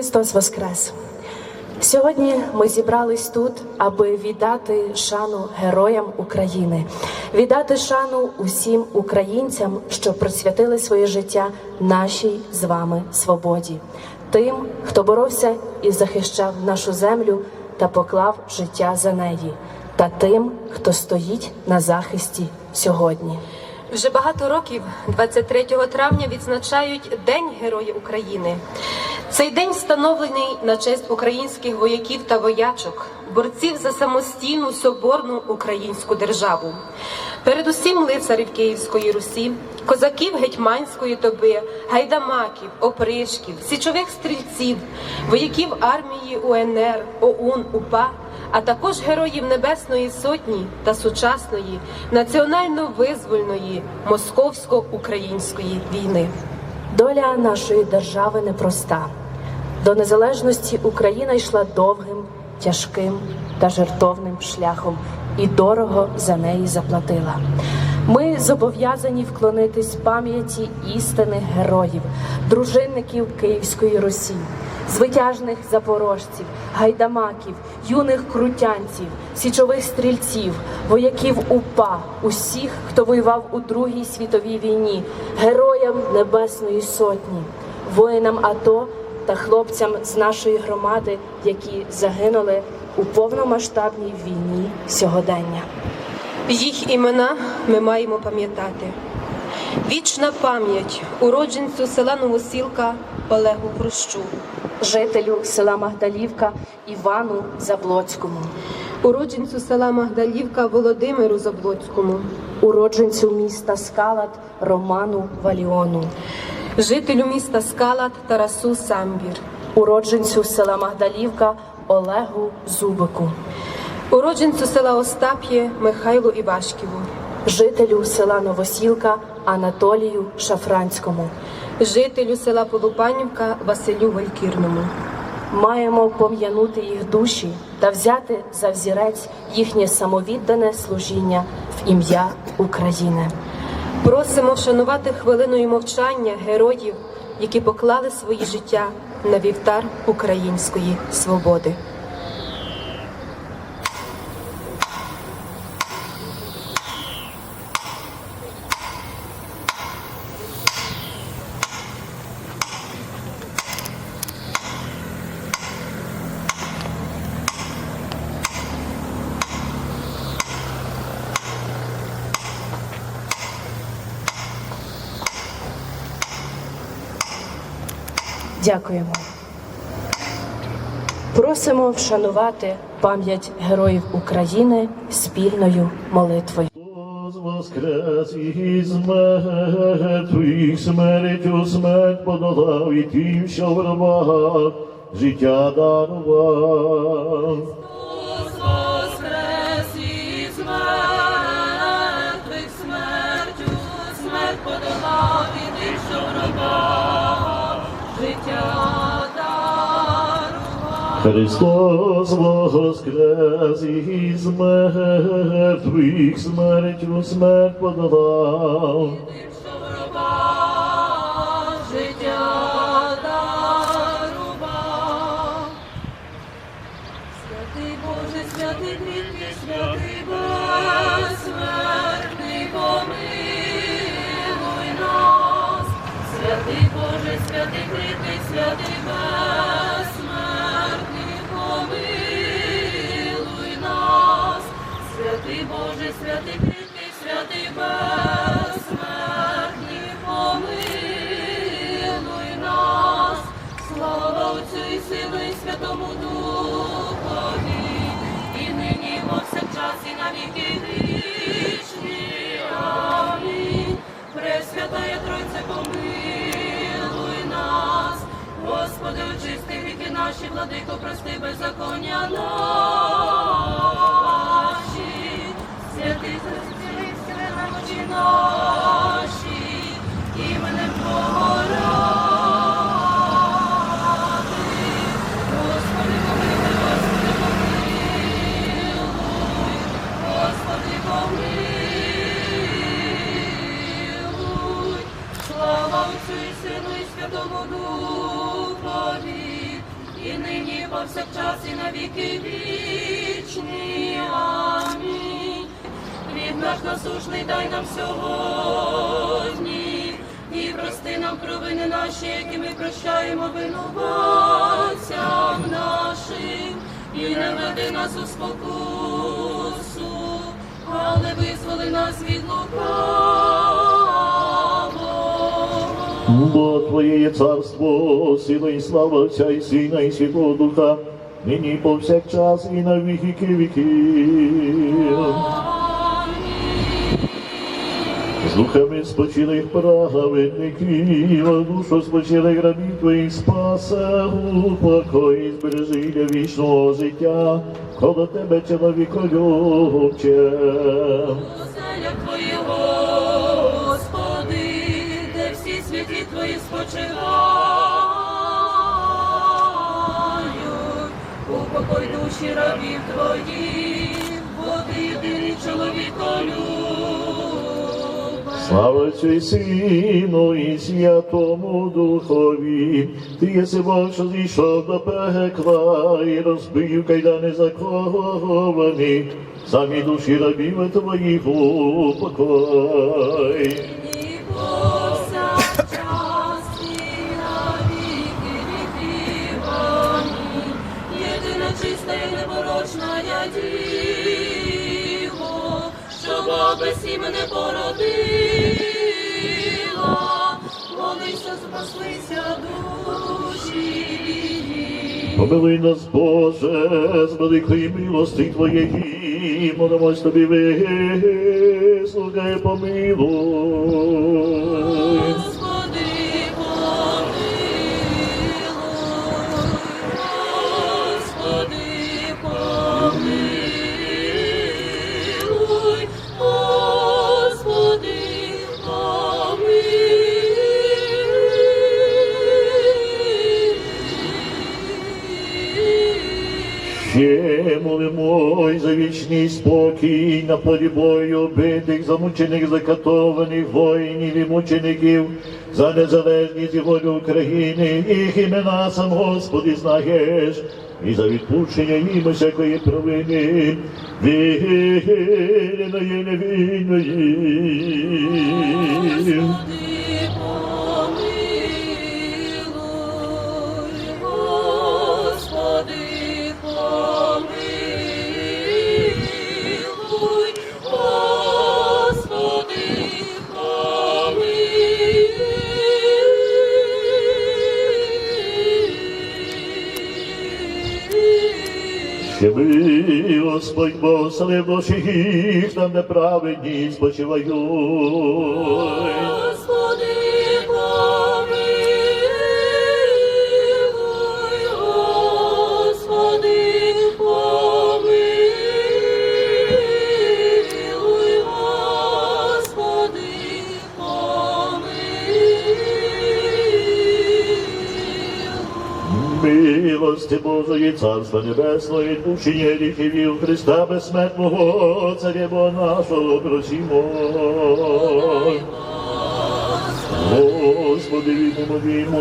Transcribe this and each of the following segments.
Христос Воскрес! Сьогодні ми зібрались тут, аби віддати шану героям України, віддати шану усім українцям, що присвятили своє життя нашій з вами свободі, тим, хто боровся і захищав нашу землю та поклав життя за неї, та тим, хто стоїть на захисті сьогодні. Вже багато років, 23 травня, відзначають День Героя України. Цей день встановлений на честь українських вояків та воячок, борців за самостійну соборну українську державу. Передусім лицарів Київської Русі, козаків гетьманської доби, гайдамаків, опришків, січових стрільців, вояків армії УНР, ОУН, УПА а також героїв Небесної Сотні та сучасної національно-визвольної московсько-української війни. Доля нашої держави непроста. До незалежності Україна йшла довгим, тяжким та жертовним шляхом і дорого за неї заплатила. Ми зобов'язані вклонитись пам'яті істинних героїв, дружинників Київської Русі, звитяжних запорожців, гайдамаків, юних крутянців, січових стрільців, вояків УПА, усіх, хто воював у Другій світовій війні, героям Небесної Сотні, воїнам АТО та хлопцям з нашої громади, які загинули у повномасштабній війні сьогодення. Їх імена ми маємо пам'ятати. Вічна пам'ять уродженцю села Новосілка Олегу Прощу, жителю села Магдалівка Івану Заблоцькому, уродженцю села Магдалівка Володимиру Заблоцькому, уродженцю міста Скалат Роману Валіону, жителю міста Скалат Тарасу Самбір, уродженцю села Магдалівка Олегу Зубику, уродженцю села Остап'є Михайлу Івашківу, жителю села Новосілка Анатолію Шафранському. жителю села Полупанівка Василю Валькірному. Маємо пом'янути їх душі та взяти за взірець їхнє самовіддане служіння в ім'я України. Просимо вшанувати хвилиною мовчання героїв, які поклали свої життя на вівтар української свободи. Дякуємо. Просимо вшанувати пам'ять героїв України спільною молитвою. Воскрес із мертвих, смертю смерть подолав і тим, що в рвах життя дарував. Христос воскрес із мертвих, смертю смерть подолав. Наші, владико, прости беззаконня наші. Повсякчас і на віки вічні. Амінь. Хліб наш насушний дай нам сьогодні, і прости нам провини наші, які ми прощаємо винуватцям нашим, і не веди нас у спокусу, але визволи нас від лукавого. Бо Твоє є царство, сила і слава Отця і Сина і Святого Духа, нині повсякчас і на віки віків. З духами спочилих праведників, а душу спочилих рабів Твоїх спасе, упокої збережи для вічного життя, коло Тебе чоловіколюбче. Оселя упокой душі рабів Твоїх, бо ти єдиний чоловіколюб. Слава і Сину і Святому Духові, Ти єси Бог, що зійшов до пекла і розбив кайдани заковані, самі душі рабів Твоїх упокой. Породила, молися, спаслися душі. Помилуй нас, Боже, з великої милости Твоєї, молимось Тобі, вислухай, помилуй. Ще молимо за вічний спокій на полі бою битих, замучених, закатованих воїнів і мучеників, за незалежність і волю України, їх імена сам Господи знаєш, і за відпущення їм усякої провини, вільної невільної. Господь Бог, слив душі їх, там неправедні спочивають. Милости Божої, Царства Небесної, відпущення гріхів Христа безсмертного, Царя Бога нашого, просімо. Господи, відмовімось.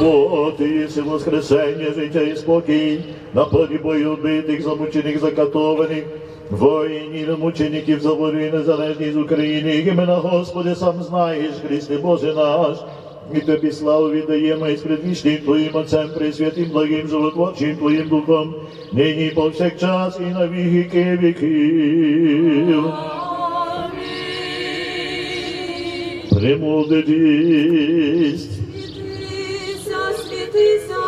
Бо ти єси воскресення, життя і спокій, на полі бою битих, замучених, закатованих, воїнів, мучеників за волю і незалежність України, імена Господи, сам знаєш, Христе Боже наш, і тобі славу віддаємо із предвічним Твоїм Отцем, Пресвятим, благим, животворчим Твоїм Духом, нині повсякчас і на віки віків. Примудитість. Світися, світися,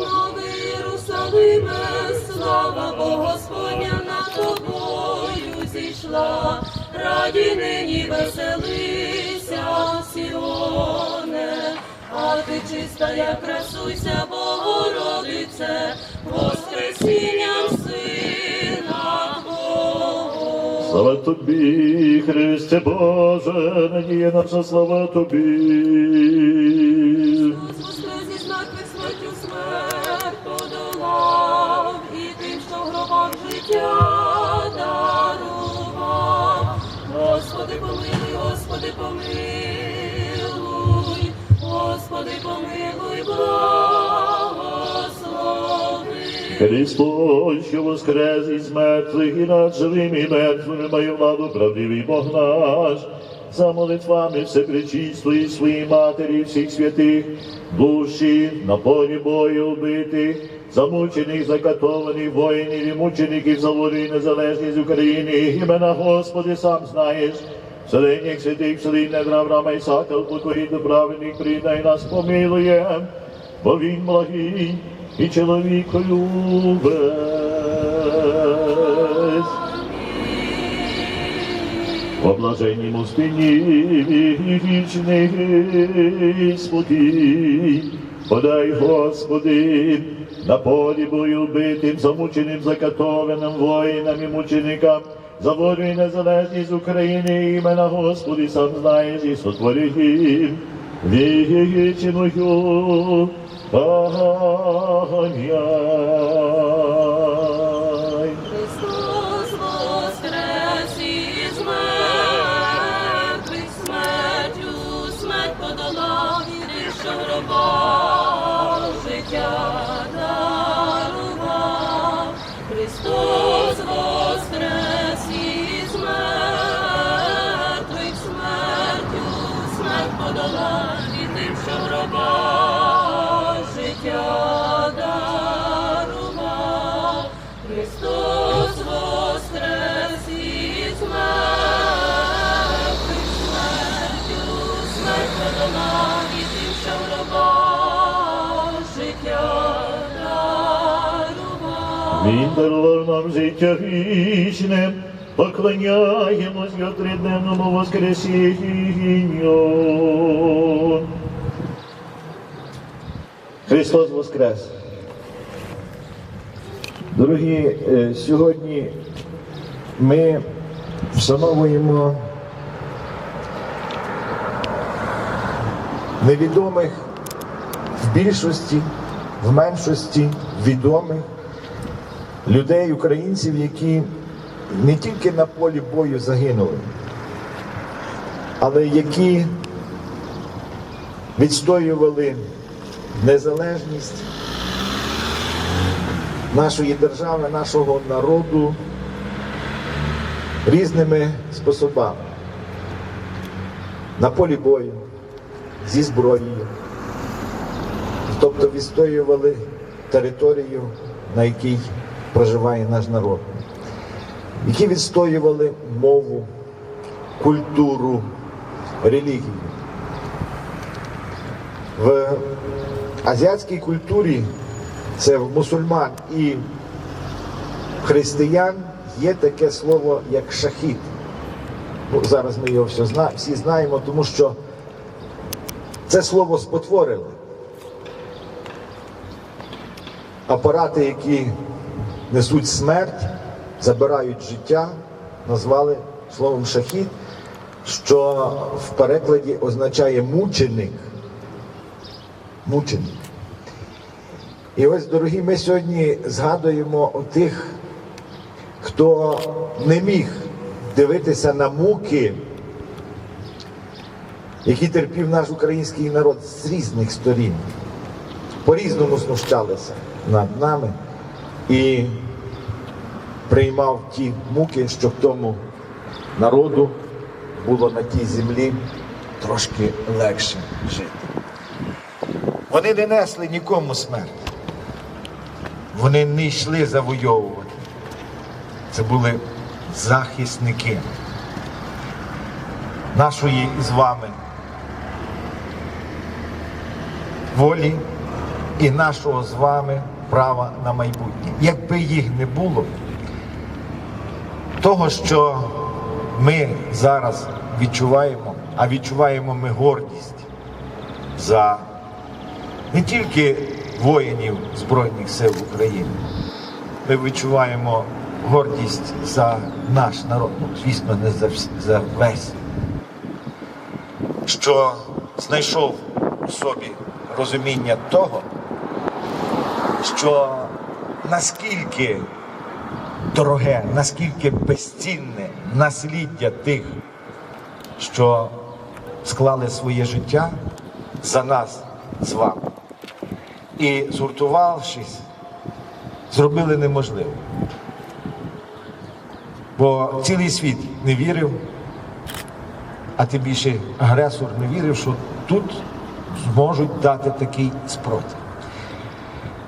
новий Єрусалиме, слава Бо Господня над тобою зійшла, раді нині веселися, Сіоне, а ти чистая, красуйся, Богородице, Воскресінням Сина Твого. Слава тобі, Христе Боже, надія наша слава тобі. Христос, що воскрес із мертвих і над живими і мертвими має владу, правдивий Бог наш, за молитвами все всепречистої своїй матері всіх святих, душі на полі бою вбитих, замучених, закатованих воїнів і мучеників за волю і незалежність України, імена Господи, сам знаєш. Вселенніх святих, вселінь недра Авраама Ісака, упокої до праведних, придай нас помилує, бо він благий і чоловіколюбець. По блаженнім спині вічний спокій, подай, Господи, на полі бою вбитим, замученим, закатованим воїнам і мученикам, за волю і незалежність України, імена Господи, сам знаєш і сотворив вічною Hanya Він дарував нам життя вічне, поклоняємось його триденному воскресінню. Христос Воскрес! Дорогі, е, сьогодні ми вшановуємо невідомих в більшості, в меншості відомих людей, українців, які не тільки на полі бою загинули, але які відстоювали незалежність нашої держави, нашого народу різними способами. На полі бою, зі зброєю, тобто відстоювали територію, на якій проживає наш народ, які відстоювали мову, культуру, релігію. В азіатській культурі це в мусульман і християн є таке слово як шахід. Ну, зараз ми його все зна, всі знаємо, тому що це слово спотворили. Апарати, які несуть смерть, забирають життя, назвали словом шахід, що в перекладі означає мученик. Мученик. І ось, дорогі, ми сьогодні згадуємо тих, хто не міг дивитися на муки, які терпів наш український народ з різних сторін. По-різному знущалися над нами і приймав ті муки, щоб тому народу було на тій землі трошки легше жити. Вони не несли нікому смерть. Вони не йшли завойовувати. Це були захисники нашої з вами волі і нашого з вами права на майбутнє. Якби їх не було, того, що ми зараз відчуваємо, а відчуваємо ми гордість за не тільки воїнів Збройних сил України. Ми відчуваємо гордість за наш народ, ну, звісно, не за, за весь, що знайшов у собі розуміння того, що наскільки дороге, наскільки безцінне насліддя тих, що склали своє життя за нас з вами. І згуртувавшись, зробили неможливе. Бо цілий світ не вірив, а тим більше агресор не вірив, що тут зможуть дати такий спротив.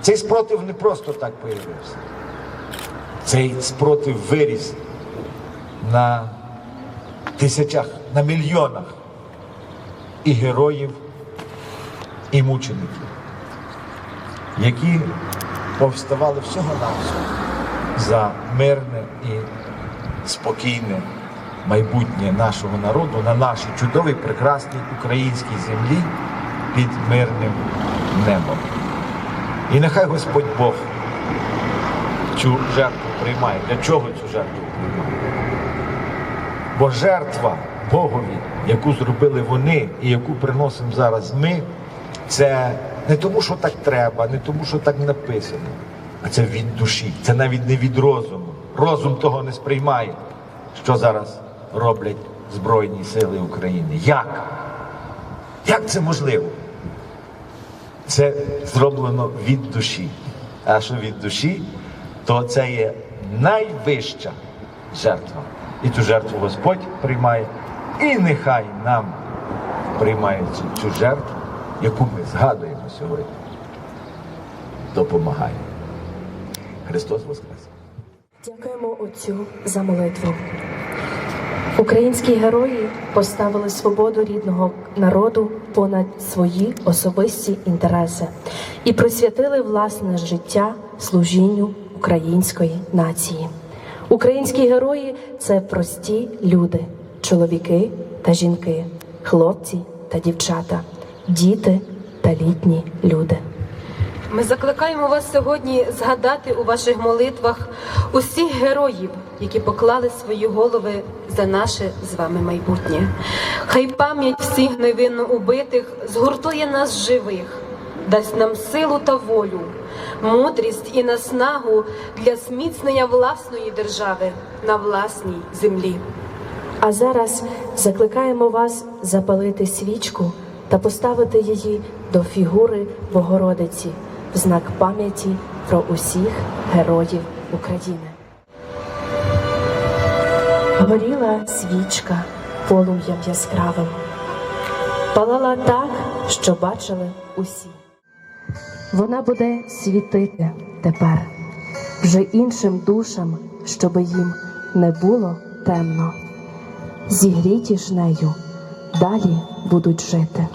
Цей спротив не просто так появився. Цей спротив виріс на тисячах, на мільйонах і героїв, і мучеників, які повставали всього навсього за мирне і спокійне майбутнє нашого народу на нашій чудовій, прекрасній українській землі під мирним небом. І нехай Господь Бог цю жертву приймає. Для чого цю жертву приймає? Бо жертва Богові, яку зробили вони і яку приносимо зараз ми, це не тому, що так треба, не тому, що так написано, а це від душі. Це навіть не від розуму. Розум того не сприймає, що зараз роблять Збройні Сили України. Як? Як це можливо? Це зроблено від душі. А що від душі, то це є найвища жертва. І цю жертву Господь приймає. І нехай нам приймає цю жертву, яку ми згадуємо сьогодні. Допомагає. Христос Воскрес! Дякуємо Отцю за молитву. Українські герої поставили свободу рідного народу понад свої особисті інтереси і присвятили власне життя служінню української нації. Українські герої це прості люди, чоловіки та жінки, хлопці та дівчата, діти та літні люди. Ми закликаємо вас сьогодні згадати у ваших молитвах усіх героїв, які поклали свої голови за наше з вами майбутнє. Хай пам'ять всіх невинно убитих згуртує нас живих, дасть нам силу та волю, мудрість і наснагу для зміцнення власної держави на власній землі. А зараз закликаємо вас запалити свічку та поставити її до фігури Богородиці в знак пам'яті про усіх героїв України. Горіла свічка полум'ям яскравим, палала так, що бачили усі. Вона буде світити тепер вже іншим душам, щоби їм не було темно зігріті ж нею, далі будуть жити.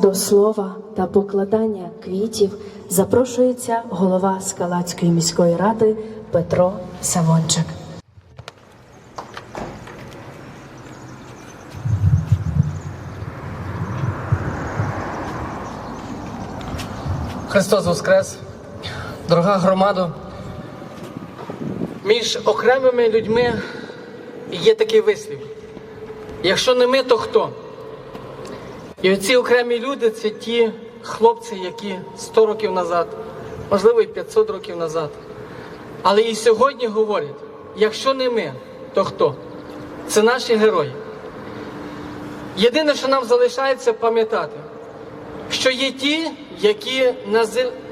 До слова та покладання квітів запрошується голова Скалацької міської ради Петро Савончик. Христос Воскрес! Дорога громада! Між окремими людьми є такий вислів. Якщо не ми, то хто? І оці окремі люди це ті хлопці, які 100 років назад, можливо, і 500 років назад. Але і сьогодні говорять: якщо не ми, то хто? Це наші герої. Єдине, що нам залишається пам'ятати, що є ті, які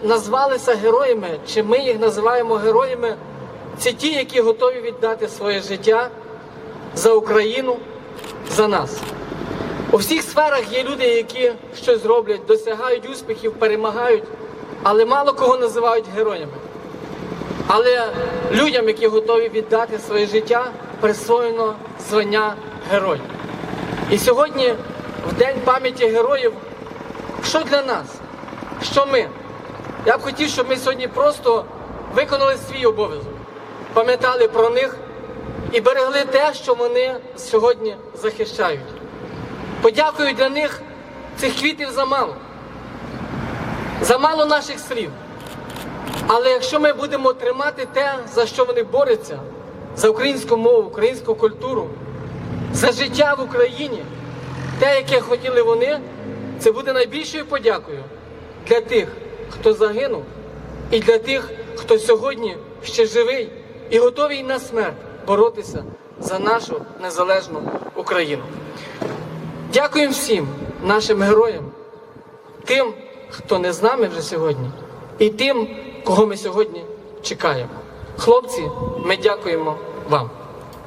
назвалися героями, чи ми їх називаємо героями, це ті, які готові віддати своє життя за Україну, за нас. У всіх сферах є люди, які щось роблять, досягають успіхів, перемагають, але мало кого називають героями. Але людям, які готові віддати своє життя, присвоєно звання герой. І сьогодні, в День пам'яті героїв, що для нас? Що ми? Я б хотів, щоб ми сьогодні просто виконали свій обов'язок, пам'ятали про них і берегли те, що вони сьогодні захищають. Подякую для них цих квітів замало. Замало наших слів. Але якщо ми будемо тримати те, за що вони борються, за українську мову, українську культуру, за життя в Україні, те, яке хотіли вони, це буде найбільшою подякою для тих, хто загинув, і для тих, хто сьогодні ще живий і готовий на смерть боротися за нашу незалежну Україну. Дякуємо всім нашим героям, тим, хто не з нами вже сьогодні, і тим, кого ми сьогодні чекаємо. Хлопці, ми дякуємо вам.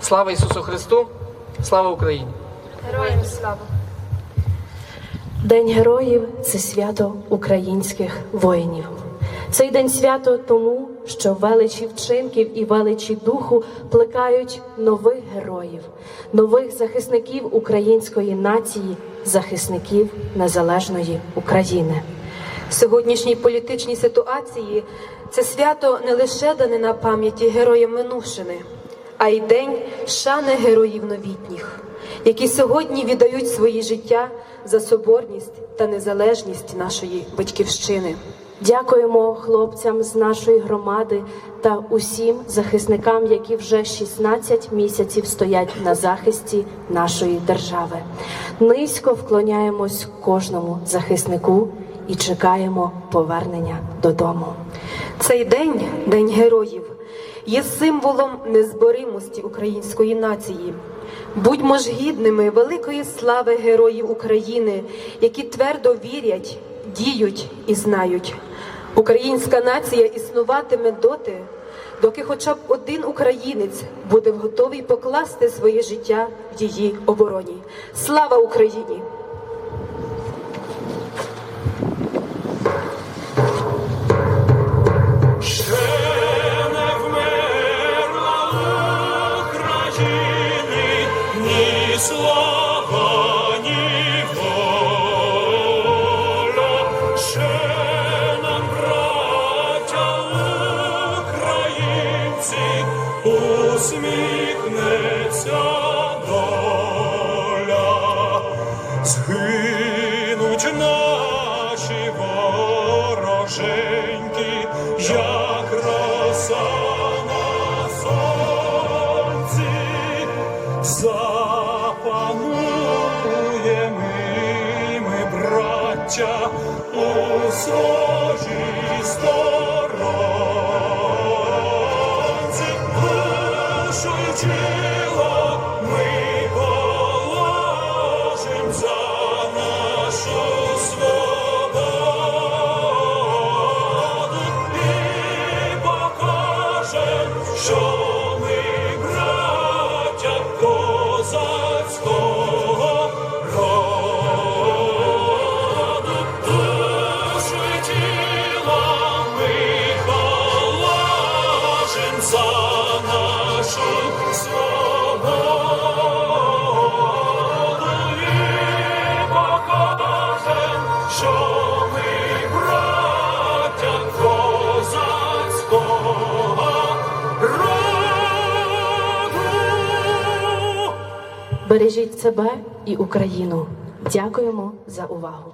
Слава Ісусу Христу! Слава Україні! Героям слава! День героїв це свято українських воїнів. Цей день свято тому, що величі вчинків і величі духу плекають нових героїв, нових захисників української нації, захисників незалежної України. Сьогоднішній політичній ситуації це свято не лише дане на пам'яті героям минувшини, а й день шани героїв новітніх, які сьогодні віддають свої життя за соборність та незалежність нашої батьківщини. Дякуємо хлопцям з нашої громади та усім захисникам, які вже 16 місяців стоять на захисті нашої держави. Низько вклоняємось кожному захиснику і чекаємо повернення додому. Цей день, День героїв, є символом незборимості української нації. Будьмо ж гідними великої слави героїв України, які твердо вірять, діють і знають. Українська нація існуватиме доти, доки хоча б один українець буде готовий покласти своє життя в її обороні. Слава Україні! Усміхнеться доля. Згинуть наші вороженьки, як роса на сонці, запануємо ми, браття, у своїй сторонці, себе і Україну. Дякуємо за увагу.